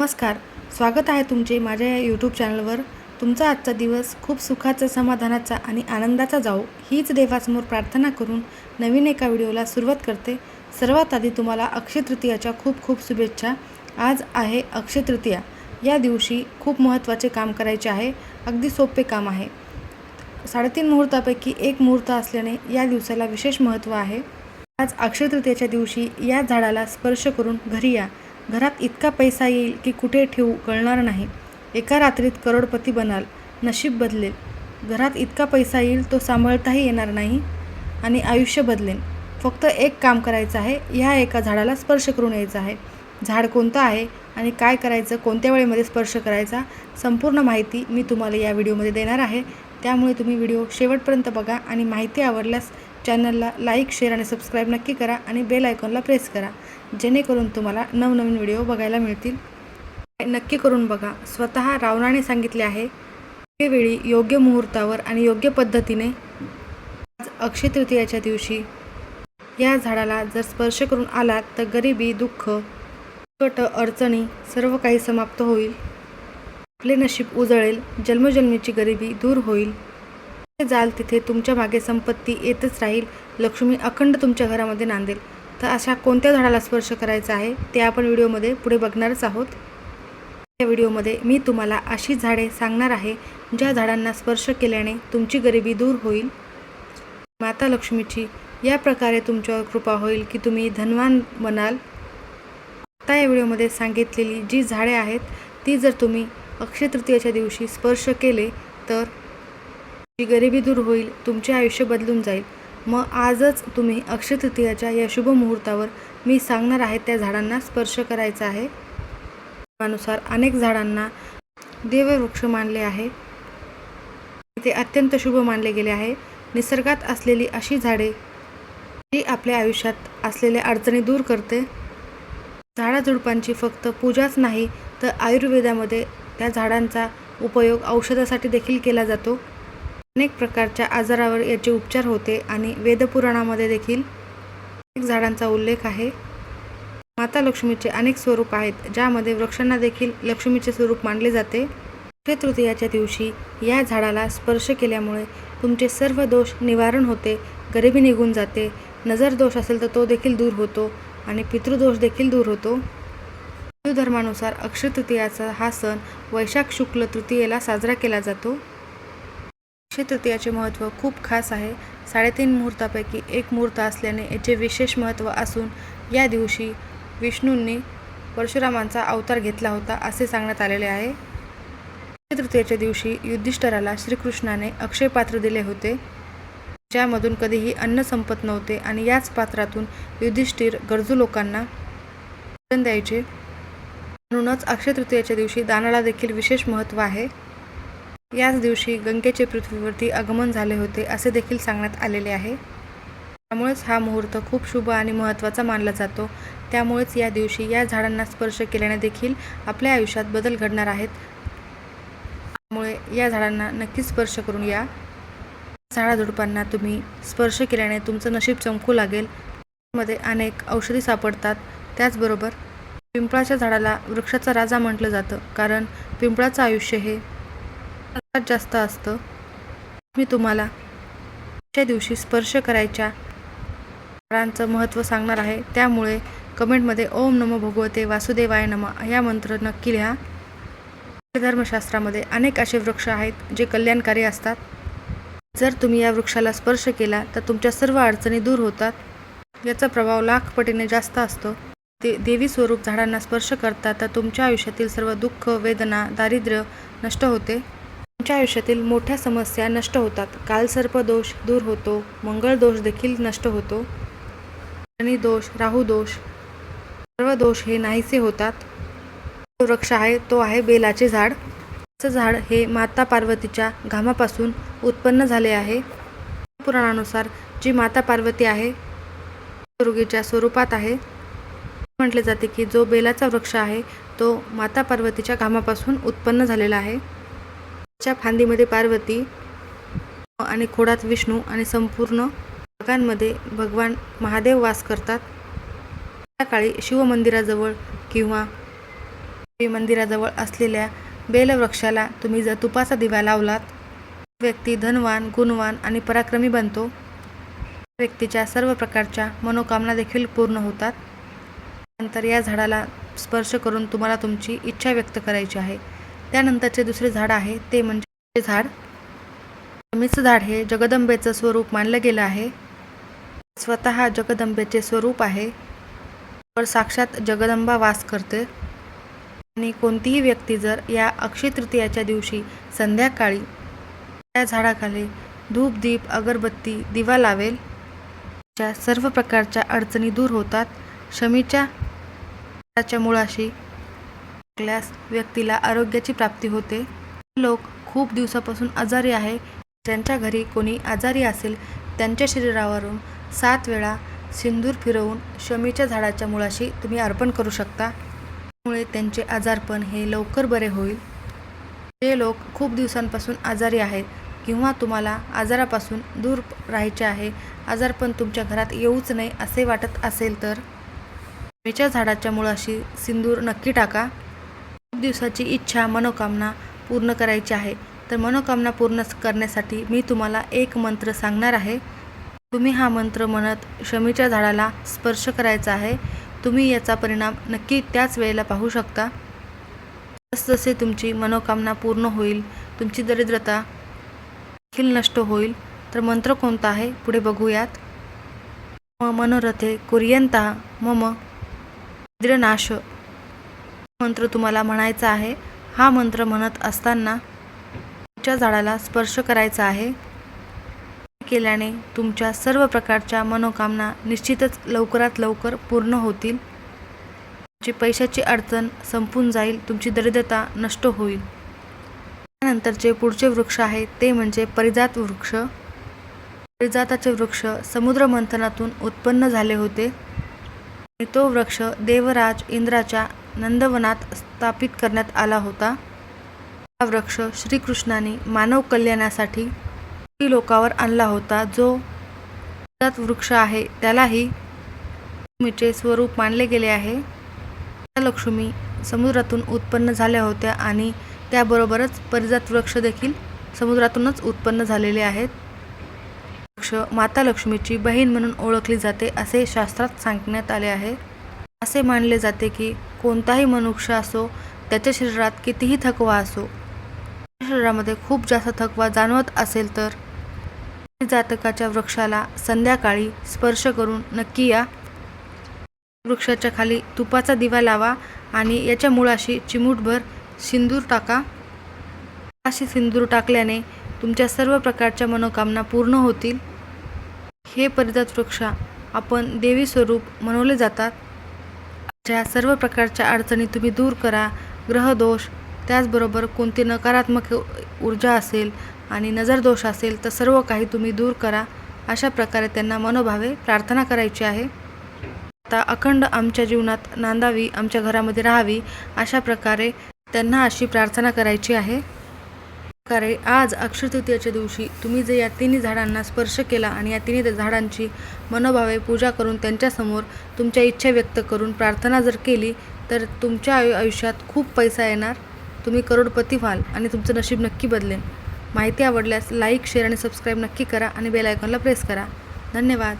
नमस्कार स्वागत आहे तुमचे माझ्या या यूट्यूब चॅनलवर तुमचा आजचा दिवस खूप सुखाचा समाधानाचा आणि आनंदाचा जाओ हीच देवासमोर प्रार्थना करून नवीन एका व्हिडिओला सुरुवात करते. सर्वात आधी तुम्हाला अक्षय तृतीयाच्या खूप खूप शुभेच्छा. आज आहे अक्षय तृतीया. या दिवशी खूप महत्त्वाचे काम करायचे आहे. अगदी सोपे काम आहे. साडेतीन मुहूर्तापैकी एक मुहूर्त असल्याने या दिवसाला विशेष महत्त्व आहे. आज अक्षयतृतीयेच्या दिवशी या झाडाला स्पर्श करून घरी या. घरात इतका पैसा येईल की कुठे ठेवू कळणार नाही. एका रात्रीत करोडपती बनाल नशीब बदलेल. घरात इतका पैसा येईल तो सांभाळताही येणार नाही आणि आयुष्य बदलेन फक्त एक काम करायचं आहे ह्या एका झाडाला स्पर्श करून यायचं आहे. झाड कोणतं आहे आणि काय करायचं कोणत्या वेळेमध्ये स्पर्श करायचा संपूर्ण माहिती मी तुम्हाला या व्हिडिओमध्ये देणार आहे. त्यामुळे तुम्ही व्हिडिओ शेवटपर्यंत बघा आणि माहिती आवडल्यास चॅनलला लाईक शेअर आणि सबस्क्राईब नक्की करा आणि बेल आयकॉनला प्रेस करा. जेणेकरून तुम्हाला नवनवीन व्हिडिओ बघायला मिळतील. नक्की करून बघा. स्वतः रावणाने सांगितले आहे योग्य वेळी योग्य मुहूर्तावर आणि योग्य पद्धतीने आज अक्षय तृतीयाच्या दिवशी या झाडाला जर स्पर्श करून आलात तर गरिबी दुःख कट अडचणी सर्व काही समाप्त होईल. आपले नशीब उजळेल जन्मजन्मीची गरिबी दूर होईल. जाल तिथे तुमच्या मागे संपत्ती येतच राहील. लक्ष्मी अखंड तुमच्या घरामध्ये नांदेल. तर अशा कोणत्या झाडाला स्पर्श करायचा आहे ते आपण व्हिडिओमध्ये पुढे बघणारच आहोत. या व्हिडिओमध्ये मी तुम्हाला अशी झाडे सांगणार आहे ज्या झाडांना स्पर्श केल्याने तुमची गरिबी दूर होईल. माता लक्ष्मीची या प्रकारे तुमच्यावर कृपा होईल की तुम्ही धनवान बनाल. आता या व्हिडिओमध्ये सांगितलेली जी झाडे आहेत ती जर तुम्ही अक्षय तृतीयेच्या दिवशी स्पर्श केले तर जी गरिबी दूर होईल तुमचे आयुष्य बदलून जाईल. मग आजच तुम्ही अक्षय तृतीयाच्या या शुभ मुहूर्तावर मी सांगणार आहे त्या झाडांना स्पर्श करायचा आहे. त्यानुसार अनेक झाडांना देववृक्ष मानले आहे. ते अत्यंत शुभ मानले गेले आहे. निसर्गात असलेली अशी झाडे जी आपल्या आयुष्यात असलेल्या अडचणी दूर करते. झाडाझुडपांची फक्त पूजाच नाही तर आयुर्वेदामध्ये त्या झाडांचा उपयोग औषधासाठी देखील केला जातो. अनेक प्रकारच्या आजारावर याचे उपचार होते आणि वेदपुराणामध्ये देखील अनेक झाडांचा उल्लेख आहे. माता लक्ष्मीचे अनेक स्वरूप आहेत ज्यामध्ये वृक्षांना देखील लक्ष्मीचे स्वरूप मानले जाते. अक्षय तृतीयाच्या दिवशी या झाडाला स्पर्श केल्यामुळे तुमचे सर्व दोष निवारण होते गरिबी निघून जाते. नजर दोष असेल तर तो देखील दूर होतो आणि पितृदोष देखील दूर होतो. हिंदू धर्मानुसार अक्षय तृतीयाचा हा सण वैशाख शुक्ल तृतीयेला साजरा केला जातो. तृतीयाचे महत्त्व खूप खास आहे. साडेतीन मुहूर्तापैकी एक मुहूर्त असल्याने याचे विशेष महत्त्व असून या दिवशी विष्णूंनी परशुरामांचा अवतार घेतला होता असे सांगण्यात आलेले आहे. अक्षय तृतीयेच्या दिवशी युद्धिष्ठराला श्रीकृष्णाने अक्षय पात्र दिले होते. ज्यामधून कधीही अन्न संपत नव्हते आणि याच पात्रातून युधिष्ठिर गरजू लोकांना द्यायचे. म्हणूनच अक्षय तृतीयेच्या दिवशी दानाला देखील विशेष महत्त्व आहे. याच दिवशी गंगेचे पृथ्वीवरती आगमन झाले होते असे देखील सांगण्यात आलेले आहे. त्यामुळेच हा मुहूर्त खूप शुभ आणि महत्त्वाचा मानला जातो. त्यामुळेच या दिवशी या झाडांना स्पर्श केल्याने देखील आपल्या आयुष्यात बदल घडणार आहेत. त्यामुळे या झाडांना नक्कीच स्पर्श करून या. झाडाझुडपांना तुम्ही स्पर्श केल्याने तुमचं नशीब चमकू लागेल. मध्ये अनेक औषधी सापडतात. त्याचबरोबर पिंपळाच्या झाडाला वृक्षाचा राजा म्हटलं जातं कारण पिंपळाचं आयुष्य हे जास्त असतं. मी तुम्हाला अशा दिवशी स्पर्श करायच्या फळांचं महत्त्व सांगणार आहे. त्यामुळे कमेंटमध्ये ओम नमो भगवते वासुदेवाय नम या मंत्र नक्की लिहा. धर्मशास्त्रामध्ये अनेक असे वृक्ष आहेत जे कल्याणकारी असतात. जर तुम्ही या वृक्षाला स्पर्श केला तर तुमच्या सर्व अडचणी दूर होतात. याचा प्रभाव लाख पटीने जास्त असतो. ते देवी स्वरूप झाडांना स्पर्श करतात तर तुमच्या आयुष्यातील सर्व दुःख वेदना दारिद्र्य नष्ट होते. तुमच्या आयुष्यातील मोठ्या समस्या नष्ट होतात. कालसर्प दोष दूर होतो. मंगळ दोष देखील नष्ट होतो. शनी दोष राहू दोष सर्व दोष हे नाहीसे होतात. जो वृक्ष आहे तो आहे बेलाचे झाड. असं झाड हे माता पार्वतीच्या घामापासून उत्पन्न झाले आहे. पुराणानुसार जी माता पार्वती आहे दुर्गेच्या स्वरूपात आहे. म्हटले जाते की जो बेलाचा वृक्ष आहे तो माता पार्वतीच्या घामापासून उत्पन्न झालेला आहे. च्या फांदीमध्ये पार्वती आणि खोडात विष्णू आणि संपूर्ण भागांमध्ये भगवान महादेव वास करतात. त्या काळी शिवमंदिराजवळ किंवा देवी मंदिराजवळ असलेल्या बेलवृक्षाला तुम्ही जर तुपाचा दिवा लावलात व्यक्ती धनवान गुणवान आणि पराक्रमी बनतो. व्यक्तीच्या सर्व प्रकारच्या मनोकामना देखील पूर्ण होतात. नंतर या झाडाला स्पर्श करून तुम्हाला तुमची इच्छा व्यक्त करायची आहे. त्यानंतरचे दुसरे झाड आहे ते म्हणजे झाड. शमीचं झाड हे जगदंबेचं स्वरूप मानलं गेलं आहे. स्वतः जगदंबेचे स्वरूप आहे. तर साक्षात जगदंबा वास करते आणि कोणतीही व्यक्ती जर या अक्षय तृतीयाच्या दिवशी संध्याकाळी त्या झाडाखाली धूप दीप अगरबत्ती दिवा लावेल ज्या सर्व प्रकारच्या अडचणी दूर होतात शमीच्या झाडाच्या मुळाशी लागल्यास व्यक्तीला आरोग्याची प्राप्ती होते. लोक खूप दिवसापासून आजारी आहे. ज्यांच्या घरी कोणी आजारी असेल त्यांच्या शरीरावरून सात वेळा सिंदूर फिरवून शमीच्या झाडाच्या मुळाशी तुम्ही अर्पण करू शकता. त्यामुळे त्यांचे आजारपण हे लवकर बरे होईल. जे लोक खूप दिवसांपासून आजारी आहेत किंवा तुम्हाला आजारापासून दूर राहायचे आहे आजारपण तुमच्या घरात येऊच नाही असे वाटत असेल तर शमीच्या झाडाच्या मुळाशी सिंदूर नक्की टाका. दिवसाची इच्छा मनोकामना पूर्ण करायची आहे. तर मनोकामना पूर्ण करण्यासाठी मी तुम्हाला एक मंत्र सांगणार आहे. तुम्ही हा मंत्र म्हणत शमीच्या झाडाला स्पर्श करायचा आहे. तुम्ही याचा परिणाम नक्की त्याच वेळेला पाहू शकता. जसजसे तुमची मनोकामना पूर्ण होईल तुमची दरिद्रता देखील नष्ट होईल. तर मंत्र कोणता आहे? पुढे बघूयात. म मनोरथे कुर्यंता मम निद्रनाश मंत्र तुम्हाला म्हणायचा आहे. हा मंत्र म्हणत असताना तुमच्या झाडाला स्पर्श करायचा आहे. केल्याने तुमच्या सर्व प्रकारच्या मनोकामना निश्चितच लवकरात लवकर पूर्ण होतील. तुमची पैशाची अडचण संपून जाईल तुमची दरिद्रता नष्ट होईल. त्यानंतरचे पुढचे वृक्ष आहे ते म्हणजे परिजात वृक्ष. परिजाताचे वृक्ष समुद्र मंथनातून उत्पन्न झाले होते. आणि तो वृक्ष देवराज इंद्राच्या नंदवनात स्थापित करण्यात आला होता. हा वृक्ष श्रीकृष्णाने मानव कल्याणासाठी लोकावर आणला होता. जो परिजात वृक्ष आहे त्यालाही लक्ष्मीचे स्वरूप मानले गेले आहे. त्या लक्ष्मी समुद्रातून उत्पन्न झाल्या होत्या आणि त्याबरोबरच परिजात वृक्ष देखील समुद्रातूनच उत्पन्न झालेले आहेत. वृक्ष माता लक्ष्मीची बहीण म्हणून ओळखली जाते असे शास्त्रात सांगण्यात आले आहे. असे मानले जाते की कोणताही मनुष्य असो त्याच्या शरीरात कितीही थकवा असो शरीरामध्ये खूप जास्त थकवा जाणवत असेल तर जातकाच्या वृक्षाला संध्याकाळी स्पर्श करून नक्की या. वृक्षाच्या खाली तुपाचा दिवा लावा आणि याच्या मुळाशी चिमूटभर सिंदूर टाका. अशी सिंदूर टाकल्याने तुमच्या सर्व प्रकारच्या मनोकामना पूर्ण होतील. हे परिजात वृक्ष आपण देवी स्वरूप मनवले जातात. ज्या सर्व प्रकारच्या अडचणी तुम्ही दूर करा. ग्रहदोष त्याचबरोबर कोणती नकारात्मक ऊर्जा असेल आणि नजरदोष असेल तर सर्व काही तुम्ही दूर करा. अशा प्रकारे त्यांना मनोभावे प्रार्थना करायची आहे. आता अखंड आमच्या जीवनात नांदावी आमच्या घरामध्ये राहावी अशा प्रकारे त्यांना अशी प्रार्थना करायची आहे. प्रकारे आज अक्षय तृतीयाच्या दिवशी तुम्ही जे या तिन्ही झाडांना स्पर्श केला आणि या तिन्ही झाडांची मनोभावे पूजा करून त्यांच्यासमोर तुमच्या इच्छा व्यक्त करून प्रार्थना जर केली तर तुमच्या आयु आयुष्यात खूप पैसा येणार. तुम्ही करोडपती व्हाल आणि तुमचं नशीब नक्की बदलेल. माहिती आवडल्यास लाईक शेअर आणि सबस्क्राईब नक्की करा आणि बेल आयकॉनला प्रेस करा. धन्यवाद.